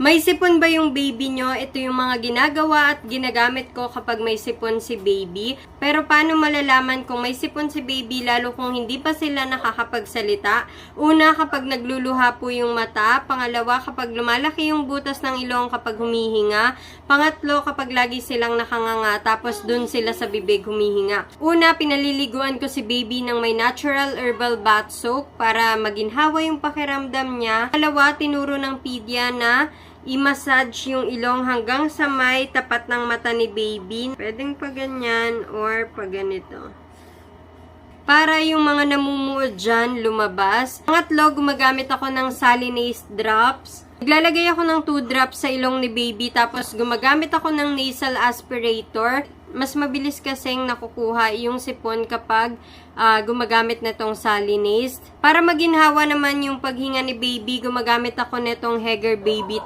May sipon ba yung baby nyo? Ito yung mga ginagawa at ginagamit ko kapag may sipon si baby. Pero paano malalaman kung may sipon si baby lalo kung hindi pa sila nakakapagsalita? Una, kapag nagluluha po yung mata. Pangalawa, kapag lumalaki yung butas ng ilong kapag humihinga. Pangatlo, kapag lagi silang nakanganga tapos dun sila sa bibig humihinga. Una, pinaliliguan ko si baby ng may natural herbal bath soak para maginhawa yung pakiramdam niya. Pangalawa, tinuro ng pedya na i-massage yung ilong hanggang sa may tapat ng mata ni baby. Pwedeng pa ganyan or pa ganito. Para yung mga namumuo dyan, lumabas. Pangatlo, gumagamit ako ng Salinase drops. Naglalagay ako ng 2 drops sa ilong ni baby tapos gumagamit ako ng nasal aspirator. Mas mabilis kasing nakukuha yung sipon kapag ah, gumagamit na tong Salinase. Para maginhawa naman yung paghinga ni baby, gumagamit ako netong Heger Baby